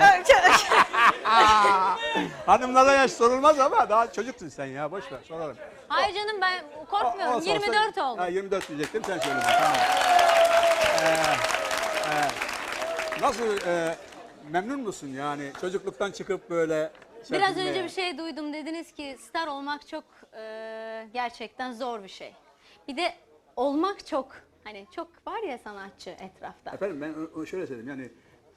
Hanımlara yaş sorulmaz ama daha çocuksun sen ya boş ver soralım. Hayır canım ben korkmuyorum. olsa olsa- 24 oldu. Ha, 24 diyecektim sen söyledin tamam. Ee, e, nasıl e, memnun musun yani çocukluktan çıkıp böyle Biraz önce bir şey duydum. Dediniz ki star olmak çok e, gerçekten zor bir şey. Bir de olmak çok hani çok var ya sanatçı etrafta. Efendim ben şöyle söyleyeyim yani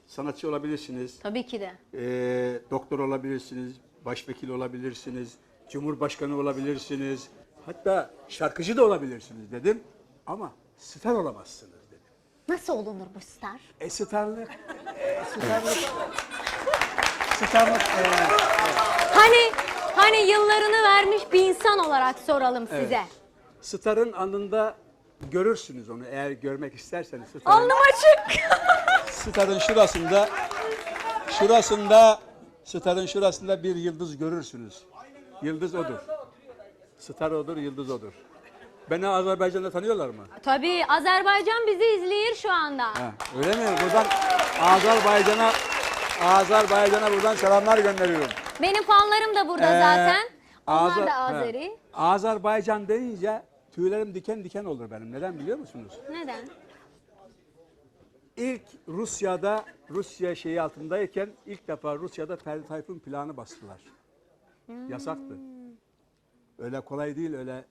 sanatçı olabilirsiniz, Tabii ki de. e, doktor olabilirsiniz, başvekil olabilirsiniz, cumhurbaşkanı olabilirsiniz, hatta şarkıcı da olabilirsiniz dedim ama star olamazsınız dedim. Nasıl olunur bu star? E starlık, e, starlık, starlık, e, Hani hani yıllarını vermiş bir insan olarak soralım size. starın alnında görürsünüz onu eğer görmek isterseniz. Alnım açık. starın şurasında, şurasında, starın şurasında bir yıldız görürsünüz. Yıldız odur. Star odur, yıldız odur. Beni Azerbaycan'da tanıyorlar mı? Tabii Azerbaycan bizi izliyor şu anda. Ha, öyle mi? Buradan Azerbaycan'a Azerbaycan'a buradan selamlar gönderiyorum. Benim fanlarım da burada Ee, zaten. Onlar Azer- da. Azeri. Azerbaycan deyince tüylerim diken diken olur benim. Neden biliyor musunuz? Neden? İlk Rusya'da Rusya şeyi altındayken ilk defa Rusya'da Ferdi Tayfun planı bastılar. Yasaktı. Öyle kolay değil öyle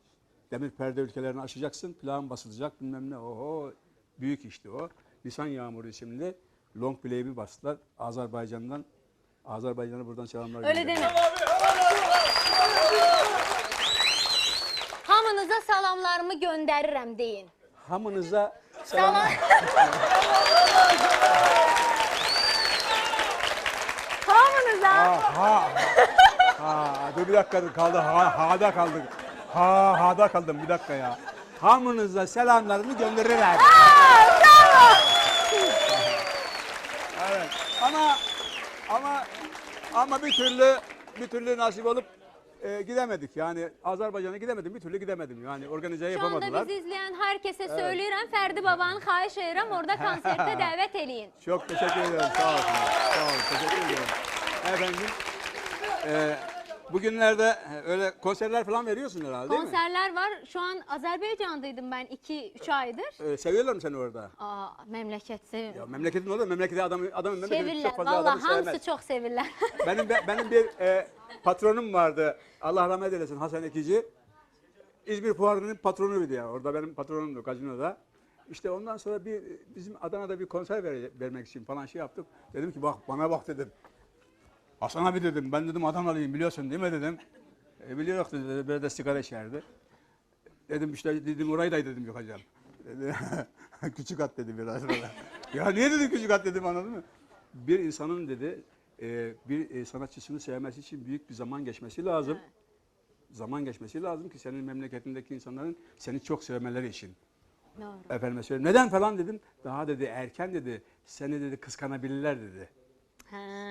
demir perde ülkelerini aşacaksın plan basılacak bilmem ne oho büyük işti o. Nisan Yağmuru isimli long play'i bastılar Azerbaycan'dan. Azerbaycan'a buradan selamlar Öyle deme. Hamınıza salamlarımı gönderirim deyin. Hamınıza selam. Salam. Hamınıza. Ha, ha, dur bir dakika kaldı. Ha, ha'da kaldık. Ha, ha'da kaldım bir dakika ya. Hamınıza selamlarını gönderirler. evet. Ama ama ama bir türlü bir türlü nasip olup e, gidemedik. Yani Azerbaycan'a gidemedim. Bir türlü gidemedim. Yani organize Şu yapamadılar. anda bizi izleyen herkese söylüyorum. Ferdi babanı xahiş ederim orada konserte davet eləyin. Çok teşekkür ederim. Sağ olsun. Sağ olun. Teşekkür ederim. Efendim. E, bugünlerde e, öyle konserler falan veriyorsun herhalde değil mi? Konserler var. Şu an Azerbaycan'daydım ben 2-3 aydır. E, seviyorlar mı seni orada? Aa, memleket Ya memleketin olur. Memleketi adamı adamın memleketi sevirler. çok fazla Valla adamı hamısı sevmez. çok sevirler. Benim be- benim bir e, patronum vardı. Allah rahmet eylesin Hasan Ekici. İzmir Fuarı'nın patronuydu ya. Orada benim patronumdu gazinoda. İşte ondan sonra bir bizim Adana'da bir konser ver- vermek için falan şey yaptık. Dedim ki bak bana bak dedim. Hasan abi dedim ben dedim Adanalıyım biliyorsun değil mi dedim. E, biliyor dedi böyle de sigara içerdi. Dedim işte dedim orayı da dedim yakacağım. Dedi, küçük at dedi biraz bana. ya niye dedi küçük at dedim anladın mı? Bir insanın dedi e, bir e, sanatçısını sevmesi için büyük bir zaman geçmesi lazım. Zaman geçmesi lazım ki senin memleketindeki insanların seni çok sevmeleri için. Doğru. Efendime söyleyeyim. Neden falan dedim. Daha dedi erken dedi. Seni dedi kıskanabilirler dedi. Ha.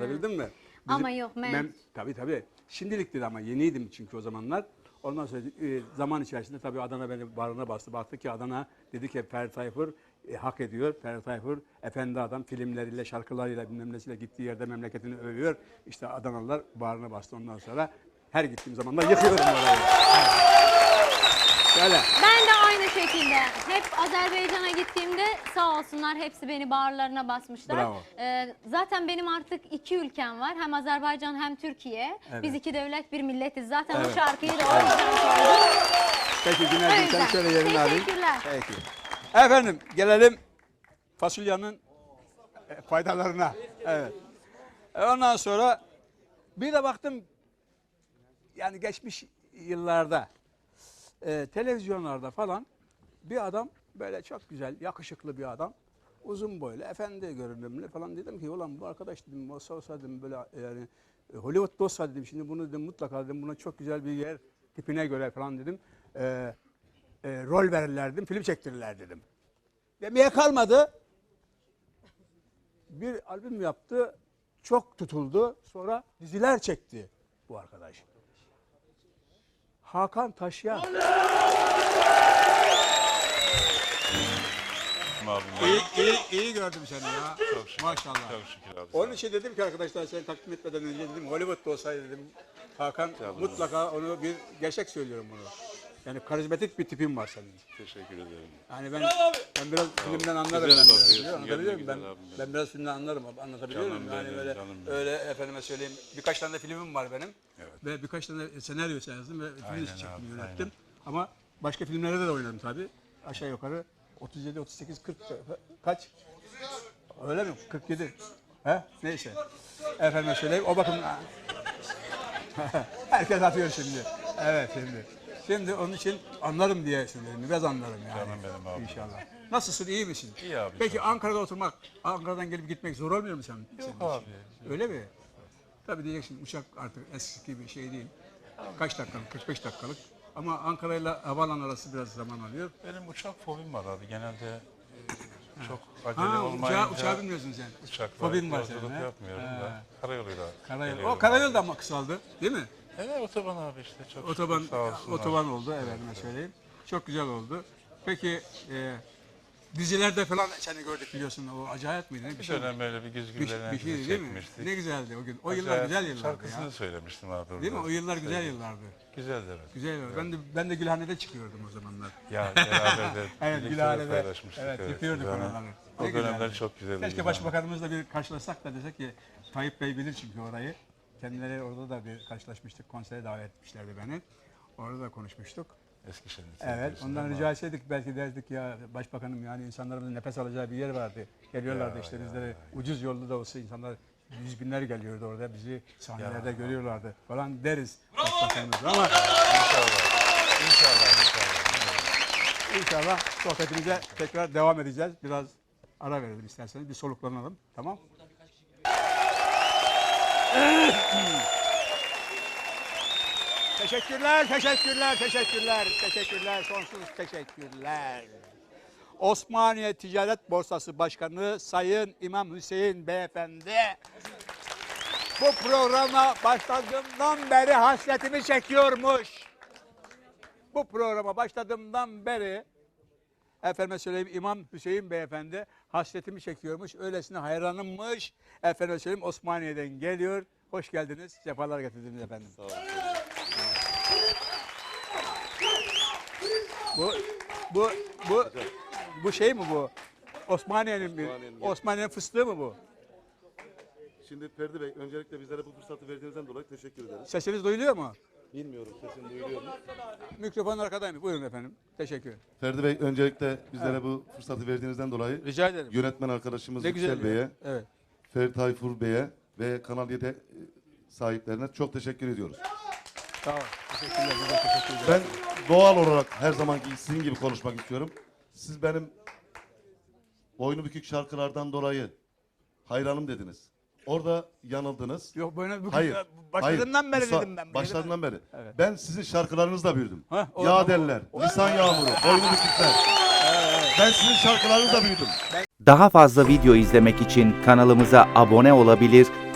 Anlatabildim mi? Ama yok, men- tabii tabii. Şimdilik dedi ama yeniydim çünkü o zamanlar. Ondan sonra e, zaman içerisinde tabii Adana beni bağrına bastı. Baktı ki Adana dedi ki Ferdi Tayfur e, hak ediyor. Ferdi Tayfur efendi adam filmleriyle, şarkılarıyla bilmem nesiyle gittiği yerde memleketini övüyor. İşte Adanalılar bağrına bastı ondan sonra. Her gittiğim zaman da yıkıyorum orayı. Şöyle. Ben de aynı şekilde hep Azerbaycan'a gittiğimde sağ olsunlar hepsi beni bağırlarına basmışlar. Bravo. Ee, zaten benim artık iki ülkem var. Hem Azerbaycan hem Türkiye. Evet. Biz iki devlet bir milletiz. Zaten Evet. o şarkıyı da o yüzden koydum. Peki Güner'cim sen şöyle yerini alayım. Teşekkürler. Peki. Efendim gelelim fasulyenin e, faydalarına. Evet. E, Ondan sonra bir de baktım yani geçmiş yıllarda e, televizyonlarda falan bir adam böyle çok güzel yakışıklı bir adam uzun boylu efendi görünümlü falan dedim ki ulan bu arkadaş dedim olsa olsa dedim böyle yani e, Hollywood'da olsa dedim şimdi bunu dedim mutlaka dedim buna çok güzel bir yer tipine göre falan dedim e, e, rol verirler dedim film çektirirler dedim. Demeye kalmadı. Bir albüm yaptı çok tutuldu sonra diziler çekti bu arkadaş. Hakan Taşyan. Abim İyi, iyi, iyi gördüm seni ya. Çok şükür. Maşallah. Çok şükür abi. Onun için dedim ki arkadaşlar seni takdim etmeden önce dedim Hollywood'da olsaydı dedim Hakan mutlaka onu bir gerçek söylüyorum bunu. Yani karizmatik bir tipin var senin. Teşekkür ederim. Yani ben ben biraz filmden anlarım Güzel ben biraz. bakıyorsun? Anlatabiliyor muyum? güzel Ben, abim benim. ben biraz filmden anlarım abi, anlatabiliyor Canım muyum? Yani benim, böyle canım benim. öyle efendime söyleyeyim birkaç tane de filmim var benim. Evet. Ve birkaç tane senaryo yazdım ve film Aynen çektim, abi, yönettim. Ama başka filmlerde de oynadım tabii. Aşağı yukarı 37, 38, 40 kaç? Öyle mi? 47. He? Neyse. Efendime söyleyeyim. O bakım herkes atıyor şimdi. Evet şimdi. Şimdi onun için anlarım diye söylüyorum. Biraz anlarım yani. Canım benim abi. İnşallah. Nasılsın? iyi misin? İyi abi, Peki çok Ankara'da oturmak, Ankara'dan gelip gitmek zor olmuyor mu sen? Yok senin abi. için? Öyle mi? Tabii diyeceksin uçak artık eski gibi şey değil. Kaç dakikalık? 45 dakikalık. Ama Ankara ile havaalanı arası biraz zaman alıyor. Benim uçak fobim var abi. Genelde e, çok acele Ha, olmayınca uçağı, uçağı bilmiyorsun sen. uçakla Fobin var senin. yapmıyorum Ha, da. Karayoluyla. Karayol. O karayol abi. da ama kısaldı değil mi? Evet otoban abi işte çok Otoban, şükür, sağ olsunlar. otoban oldu efendime söyleyeyim. Çok güzel oldu. Peki e, dizilerde falan seni gördük biliyorsun. O acayip miydi? ne? Bir Bir şey, dönem böyle bir bir, güzgülerine bir şey dizi değil mi? çekmiştik. Ne güzeldi o gün. O yıllar Acayip güzel yıllardı Şarkısını ya. söylemiştim abi orada. Değil mi? O yıllar güzel yıllardı. Güzeldi evet. Güzel yıllar. Ben de ben de Gülhane'de çıkıyordum o zamanlar. Ya beraber de Evet, birlikte de Gülhane'de paylaşmıştık. evet, yapıyorduk Yani oraları. O Ne dönemler güzeldi. çok güzeldi. Keşke Gülhane. başbakanımızla bir karşılaşsak da desek ki Tayyip Bey bilir çünkü orayı. Kendileri orada da bir karşılaşmıştık. Konsere davet etmişlerdi beni. Orada da konuşmuştuk. Eskişehir'in Evet, ondan rica etseydik belki derdik ya başbakanım yani insanlarımızın nefes alacağı bir yer vardı. Geliyorlardı Ya, işte ya, bizlere ucuz yolda da olsa insanlar yüz binler geliyordu orada bizi sahnelerde görüyorlardı falan deriz başbakanımız ama İnşallah. İnşallah. İnşallah. inşallah sohbetimize tekrar devam edeceğiz. Biraz ara verelim isterseniz bir soluklanalım tamam. Teşekkürler, teşekkürler, teşekkürler, teşekkürler, sonsuz teşekkürler. Osmaniye Ticaret Borsası Başkanı Sayın İmam Hüseyin Beyefendi. Bu programa başladığımdan beri hasretimi çekiyormuş. Bu programa başladığımdan beri efendime söyleyeyim İmam Hüseyin Beyefendi hasretimi çekiyormuş. Öylesine hayranımmış. Efendime söyleyeyim Osmaniye'den geliyor. Hoş geldiniz. Sefalar getirdiniz efendim. Sağ olun. Bu bu bu bu şey mi bu? Osmaniye'nin bir Osmaniye'nin. Osmaniye'nin fıstığı mı bu? Şimdi Ferdi Bey, öncelikle bizlere bu fırsatı verdiğinizden dolayı teşekkür ederiz. Sesiniz duyuluyor mu? Bilmiyorum, sesim duyuluyor mu? Mikrofon arkadayım. Buyurun efendim. Teşekkür. Ferdi Bey, öncelikle bizlere bu fırsatı verdiğinizden dolayı Rica ederim. yönetmen arkadaşımız Ne güzel. Yüksel Bey'e. Evet. Ferdi Tayfur Bey'e ve Kanal 7 sahiplerine çok teşekkür ediyoruz. Ol. Teşekkürler. Teşekkür. Ben doğal olarak her zamanki sizin gibi konuşmak istiyorum. Siz benim boynu bükük şarkılardan dolayı hayranım dediniz. Orada yanıldınız. Yok böyle bu Hayır. Başladığımdan beri dedim ben. Başladığından beri. Evet. Ben sizin şarkılarınızla büyüdüm. Hah, o- Yadeller, lisan yağmuru, boynu bükükler. Ben sizin şarkılarınızla büyüdüm. Daha fazla video izlemek için kanalımıza abone olabilir,